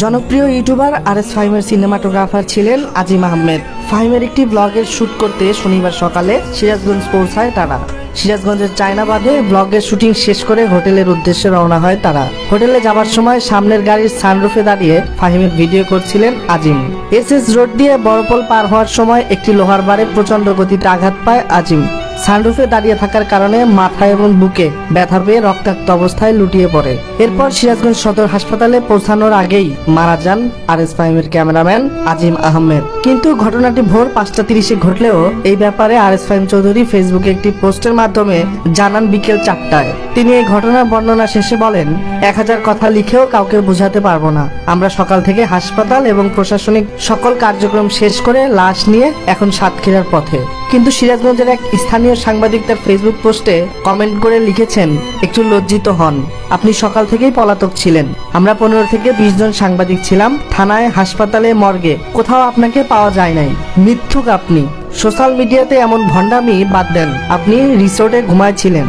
জনপ্রিয় YouTuber R S ফাহিমের cinematographer ছিলেন আজিম আহমেদ। ফাহিমের একটি ব্লগের শ্যুট করতে শনিবার সকালে সিরাজগঞ্জ পৌঁছায় তারা। সিরাজগঞ্জের চায়নাবাদে ব্লগের শুটিং শেষ করে হোটেলের উদ্দেশ্যে রওনা হয় তারা। হোটেলে যাবার সময় সামনের গাড়ির সানরুফে দাঁড়িয়ে ফাহিমের ভিডিও করছিলেন আজিম। এস এস রোড দিয়ে বড়পল পার হওয়ার সময় একটি লোহার বারে প্রচণ্ড গতিতে আঘাত পায় আজিম। সানরুফে দাঁড়িয়ে থাকার কারণে মাথা এবং বুকে ব্যথা পেয়ে রক্তাক্ত অবস্থায় লুটিয়ে পড়ে। এরপর সিরাজগঞ্জ সদর হাসপাতালে পৌঁছানোর আগেই মারা যান আর এস ফাহিমের ক্যামেরাম্যান আজিম আহমেদ। কিন্তু ঘটনাটি ভোর পাঁচটা তিরিশে ঘটলেও এই ব্যাপারে আর এস ফাহিম চৌধুরী ফেসবুকে একটি পোস্টের মাধ্যমে জানান বিকেল চারটায়। তিনি এই ঘটনার বর্ণনা শেষে বলেন, এক হাজার কথা লিখেও কাউকে বোঝাতে পারব না। আমরা সকাল থেকে হাসপাতাল এবং প্রশাসনিক সকল কার্যক্রম শেষ করে লাশ নিয়ে এখন সাতক্ষীরার পথে। কিন্তু সিরাজগঞ্জের এক স্থানীয় সাংবাদিক তার ফেসবুক পোস্টে কমেন্ট করে লিখেছেন, একটু লজ্জিত হন। আপনি সকাল থেকেই পলাতক ছিলেন। আমরা পনেরো থেকে বিশ জন সাংবাদিক ছিলাম। থানায়, হাসপাতালে, মর্গে। কোথাও আপনাকে পাওয়া যায় নাই। মিথ্যুক আপনি। সোশ্যাল মিডিয়াতে এমন ভণ্ডামি বাদ দেন। আপনি রিসোর্টে ঘুমাচ্ছিলেন